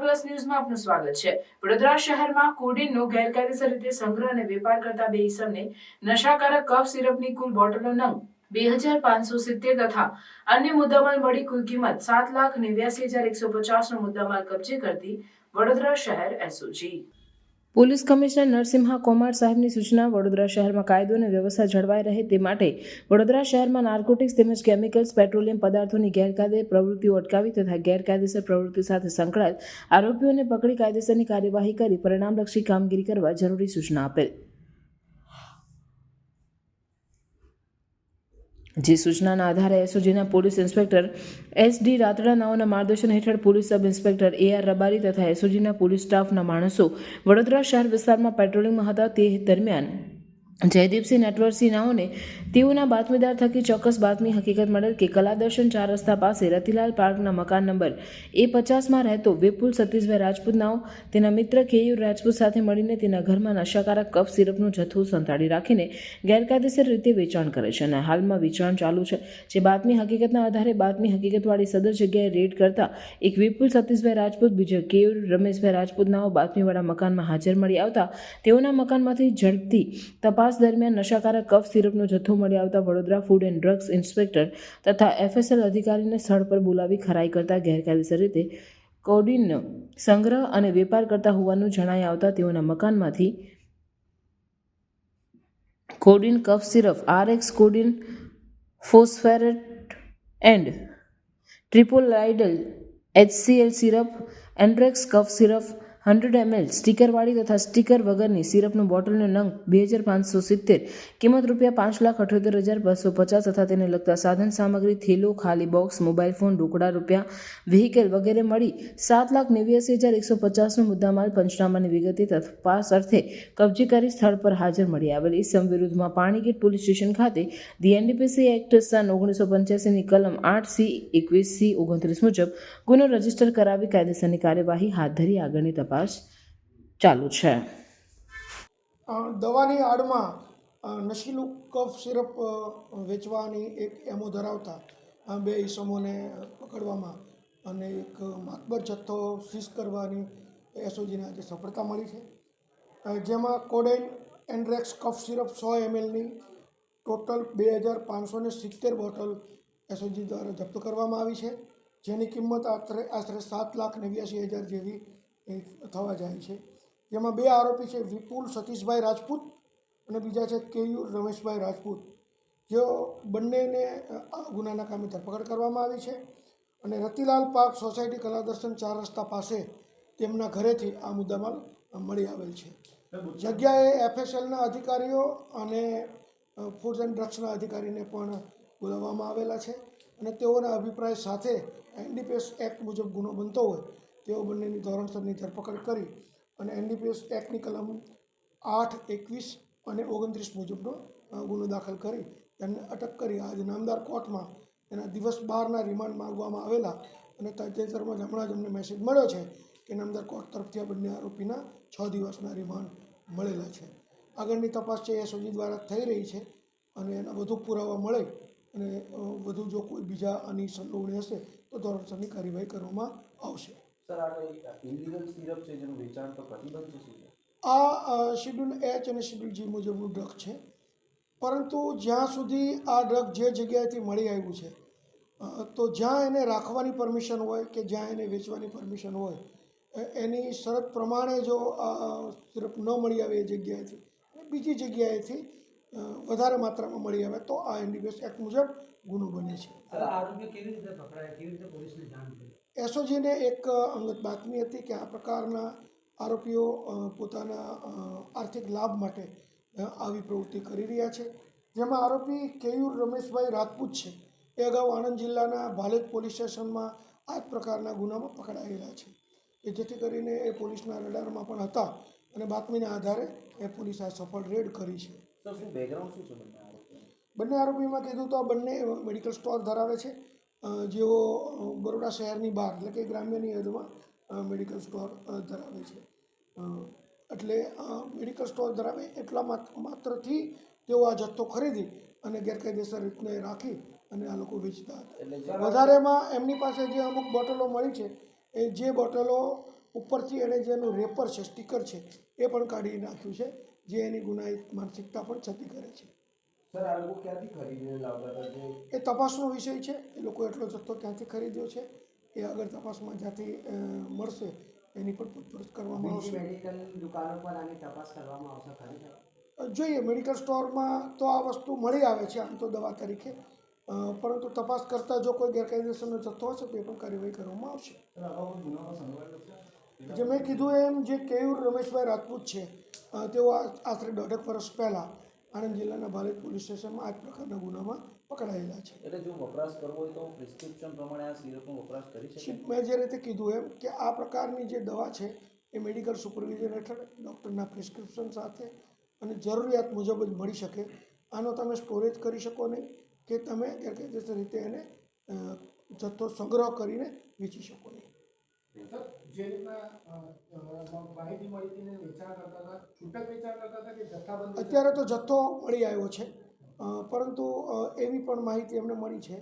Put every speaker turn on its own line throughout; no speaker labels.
Plus ન્યૂઝમાં આપનું સ્વાગત છે. વડોદરા શહેરમાં કોડીનનો ગેરકાયદેસર રીતે સંગ્રહ અને વેપાર કરતા બે ઇસમને નશાકારક કફ સિરપની કુલ બોટલો નંગ બે હજાર પાંચસો સિત્તેર તથા અન્ય મુદ્દામાલ મળી કુલ કિંમત સાત લાખ નેવ્યાસી હજાર એકસો પચાસનો મુદ્દામાલ કબજે કરતી વડોદરા શહેર SOG. Police commissioner Narasimha Komar સાહેબની સૂચના, વડોદરા શહેરમાં કાયદો અને વ્યવસ્થા જળવાઈ રહે તે માટે વડોદરા શહેરમાં નાર્કોટિક્સ તેમજ કેમિકલ્સ, પેટ્રોલિયમ પદાર્થોની ગેરકાયદે પ્રવૃત્તિઓ અટકાવી તથા ગેરકાયદેસર પ્રવૃત્તિ સાથે સંકળાયેલ આરોપીઓને પકડી કાયદેસરની કાર્યવાહી કરી પરિણામલક્ષી કામગીરી કરવા જરૂરી સૂચના આપેલ. જે સૂચનાના આધારે એસઓજીના police inspector S D Ratada નાઓના માર્ગદર્શન હેઠળ police sub inspector A R Rabari તથા એસઓજીના પોલીસ સ્ટાફના માણસો વડોદરા શહેર વિસ્તારમાં પેટ્રોલિંગમાં હતા તે દરમિયાન જયદીપસિંહ નટવરસિંહ નાઓને તેઓના બાતમીદાર થકી ચોક્કસ બાતમી હકીકત મળેલ કે કલાદર્શન ચાર રસ્તા પાસે રતિલાલ પાર્કના મકાન નંબર એ પચાસમાં રહેતો વિપુલ સતીશભાઈ રાજપૂત નાઓ તેના મિત્ર કેયુર રાજપૂત સાથે મળીને તેના ઘરમાં નશાકારક કફ સિરપનો જથ્થો સંતાડી રાખીને ગેરકાયદેસર રીતે વેચાણ કરે છે અને હાલમાં વેચાણ ચાલુ છે. જે બાતમી હકીકતના આધારે બાતમી હકીકતવાળી સદર જગ્યાએ રેડ કરતા એક વિપુલ સતીશભાઈ રાજપૂત, બીજો કેયુર રમેશભાઈ રાજપૂત નાઓ બાતમીવાળા મકાનમાં હાજર મળી આવતા તેઓના મકાનમાંથી ઝડપથી તપાસ દરમિયાન નશાકારક કફ સિરપનો જથ્થો મળી આવતા Vadodara food and drugs inspector તથા એફએસએલ અધિકારીને સ્થળ પર બોલાવી ખરાઈ કરતા ગેરકાયદેસર રીતે કોડીનનો સંગ્રહ અને વેપાર કરતા હોવાનું જણાઈ આવતા તેઓના મકાનમાંથી codeine cough syrup Rx codeine, phosphate and triprolidine HCl syrup Andrex cough syrup hundred ML સ્ટીકરવાળી તથા સ્ટીકર વગરની સિરપનું બોટલનો નંગ બે હજાર પાંચસો સિત્તેર, કિંમત રૂપિયા પાંચ લાખ અઠ્યોતેર હજાર બસો પચાસ તથા તેને લગતા સાધન સામગ્રી, થેલો, ખાલી બોક્સ, મોબાઈલ ફોન રોકડા રૂપિયા વ્હીકલ વગેરે મળી સાત લાખ નેવ્યાસી હજાર એકસો પચાસનો મુદ્દામાલ પંચનામાની વિગતે તપાસ અર્થે કબજે કરી સ્થળ પર હાજર મળી આવેલ. ઇસમ વિરુદ્ધમાં પાણીગેટ પોલીસ સ્ટેશન ખાતે ધી એનડીપીસી એક્ટ સન ઓગણીસો પંચ્યાસીની કલમ આઠ સી એકવીસ સી ઓગણત્રીસ મુજબ ગુનો રજિસ્ટર કરાવી કાયદેસરની કાર્યવાહી હાથ ધરી આગળની તપાસ ચાલુ છે.
દવાની આડમાં નશીલું કફ સિરપ વેચવાની એક એમો ધરાવતા બે ઈસમોને પકડવામાં અને એક માતબર જથ્થો સીઝ કરવાની એસઓજીને આજે સફળતા મળી છે. જેમાં કોડેન એન્ડ્રેક્સ કફ સિરપ સો એમએલની ટોટલ બે હજાર પાંચસો સિત્તેર બોટલ એસઓજી દ્વારા જપ્ત કરવામાં આવી છે. જેની કિંમત આશરે આશરે સાત લાખ નેવ્યાસી હજાર જેવી એ થવા જાય છે. જેમાં બે આરોપી છે, વિપુલ સતીશભાઈ રાજપૂત અને બીજા છે કેયુ રમેશભાઈ રાજપૂત. જેઓ બંનેને આ ગુનાના કામે ધરપકડ કરવામાં આવી છે અને રતિલાલ પાર્ક સોસાયટી કલાદર્શન ચાર રસ્તા પાસે તેમના ઘરેથી આ મુદ્દામાલ મળી આવેલ છે. જગ્યાએ એફએસએલના અધિકારીઓ અને ફૂડ એન્ડ ડ્રગ્સના અધિકારીને પણ બોલાવવામાં આવેલા છે અને તેઓના અભિપ્રાય સાથે એનડીપીએસ એક્ટ મુજબ ગુનો બનતો હોય તેઓ બંનેની ધોરણસરની ધરપકડ કરી અને એનડીપીએસ એક્ટની કલમ આઠ, એકવીસ અને ઓગણત્રીસ મુજબનો ગુનો દાખલ કરી તેમને અટક કરી. આજે નામદાર કોર્ટમાં એના દિવસ બહારના રિમાન્ડ માંગવામાં આવેલા અને તાજેતરમાં જ હમણાં જ અમને મેસેજ મળ્યો છે કે નામદાર કોર્ટ તરફથી આ બંને આરોપીના છ દિવસના રિમાન્ડ મળેલા છે. આગળની તપાસ છે એસઓજી દ્વારા થઈ રહી છે અને એના વધુ પુરાવા મળે અને વધુ જો કોઈ બીજા આની સંડોવણી હશે તો ધોરણસરની કાર્યવાહી કરવામાં આવશે.
સર આ કઈ ઇલીગલ સિરપ છે જેનું વેચાણ તો પ્રતિબંધ છે શું?
આ શેડ્યુલ એચ અને શેડ્યુલ જી મુજબનું ડ્રગ છે. પરંતુ જ્યાં સુધી આ ડ્રગ જે જગ્યાએથી મળી આવ્યું છે તો જ્યાં એને રાખવાની પરમિશન હોય કે જ્યાં એને વેચવાની પરમિશન હોય એની શરત પ્રમાણે જો આ સિરપ ન મળી આવે એ જગ્યાએથી બીજી જગ્યાએથી વધારે માત્રામાં મળી આવે તો આ એનડીપીએસ એક્ટ મુજબ ગુનો બને છે.
સર કેવી રીતે પકડાયા? કેવી રીતે પોલીસને જાણ કરી?
એસઓજીને એક અંગત બાતમી હતી કે આ પ્રકારના આરોપીઓ પોતાના આર્થિક લાભ માટે આવી પ્રવૃત્તિ કરી રહ્યા છે. જેમાં આરોપી કેયુર રમેશભાઈ રાજપૂત છે. એ અગાઉ આણંદ જિલ્લાના ભાલેજ પોલીસ સ્ટેશનમાં આ જ પ્રકારના ગુનામાં પકડાયેલા છે. કે જેથી કરીને એ પોલીસના રડારમાં પણ હતા અને બાતમીના આધારે એ પોલીસે આ સફળ રેડ કરી છે.
શું બેકગ્રાઉન્ડ શું છે બંને
આરોપીમાં કીધું તો આ બંને મેડિકલ સ્ટોર ધરાવે છે. જેઓ બરોડા શહેરની બહાર એટલે કે ગ્રામ્યની હદમાં મેડિકલ સ્ટોર ધરાવે છે. એટલે મેડિકલ સ્ટોર ધરાવે એટલા માત- માત્રથી તેઓ આ જથ્થો ખરીદી અને ગેરકાયદેસર રીતને રાખી અને આ લોકો વેચતા હતા. વધારેમાં એમની પાસે જે અમુક બોટલો મળી છે એ જે બોટલો ઉપરથી એણે જેનું રેપર છે સ્ટીકર છે એ પણ કાઢી નાખ્યું છે જે એની ગુનાહિત માનસિકતા પણ છતી કરે છે.
સર આ લોકો ક્યાંથી ખરીદીને લાવતા હતા?
એ તપાસનો વિષય છે. એ લોકો એટલો જથ્થો ક્યાંથી ખરીદ્યો છે એ આગળ તપાસમાં જ્યાંથી મળશે એની પણ પૂછપરછ કરવામાં આવશે.
મેડિકલ દુકાનો પર આની તપાસ કરવામાં આવશે ખરી
જોઈએ મેડિકલ સ્ટોરમાં તો આ વસ્તુ મળી આવે છે આમ તો દવા તરીકે. પરંતુ તપાસ કરતાં જો કોઈ ગેરકાયદેસરનો જથ્થો હશે તો એ પણ કાર્યવાહી કરવામાં આવશે. જે મેં કીધું એમ જે કેયુર રમેશભાઈ રાજપૂત છે તેઓ આશરે દોઢેક વર્ષ પહેલાં આણંદ જિલ્લાના ભાલેજ પોલીસ સ્ટેશનમાં આ જ પ્રકારના ગુનામાં પકડાયેલા છે.
એટલે જો વપરાશ કરવો હોય તો પ્રિસ્ક્રિપ્શન પ્રમાણે આ સિરપનો વપરાશ કરી
શકે? મેં જે રીતે કીધું એમ કે આ પ્રકારની જે દવા છે એ મેડિકલ સુપરવિઝન હેઠળ ડૉક્ટરના પ્રિસ્ક્રિપ્શન સાથે અને જરૂરિયાત મુજબ જ મળી શકે. આનો તમે સ્ટોરેજ કરી શકો નહીં કે તમે ગેરકાયદેસર રીતે એને જથ્થો સંગ્રહ કરીને વેચી શકો નહીં.
સર જે રીતના અ, અ, માહિતી મળી હતી વેચાણ કરતા હતા છૂટક વેચાણ કરતા હતા કે જથ્થાબંધ
અત્યારે તો જથ્થો મળી આવ્યો છે પરંતુ એવી પણ માહિતી એમને મળી છે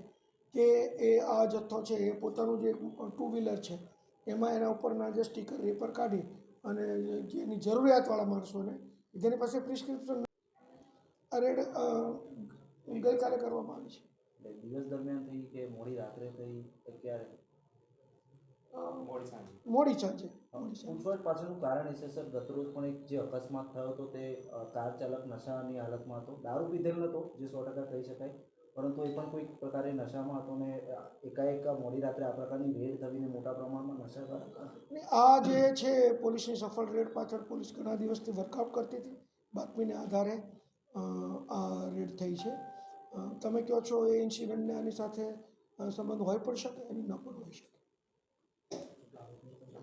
કે એ આ જથ્થો છે એ પોતાનું જે ટુ વ્હીલર છે એમાં એના ઉપરના જે સ્ટીકર રેપર કાઢી અને જેની જરૂરિયાતવાળા માણસોને જેની પાસે પ્રિસ્ક્રિપ્શન રેડ ગઈકાલે કરવામાં આવી છે.
દિવસ દરમિયાન થઈ કે મોડી રાત્રે થઈ ક્યારે
મોડી સાંજે. મોડી
પાછળનું કારણ એ છે સર ગતરોજ પણ એક જે અકસ્માત થયો હતો તે કાર ચાલક નશાની હાલતમાં હતો. દારૂ પીધેલ નહોતો જે સો ટકા કહી શકાય. પરંતુ એ પણ કોઈક પ્રકારે નશામાં હતો ને એકાએક મોડી રાત્રે આ પ્રકારની રેડ થવીને મોટા પ્રમાણમાં નશા
અને આ જે છે પોલીસની સફળ રેડ પાછળ પોલીસ ઘણા દિવસથી વર્કઆઉટ કરતી હતી. બાતમીને આધારે આ રેડ થઈ છે. તમે કહો છો એ ઇન્સિડન્ટને આની સાથે સંબંધ હોઈ પણ શકે એની ન પણ હોઈ શકે.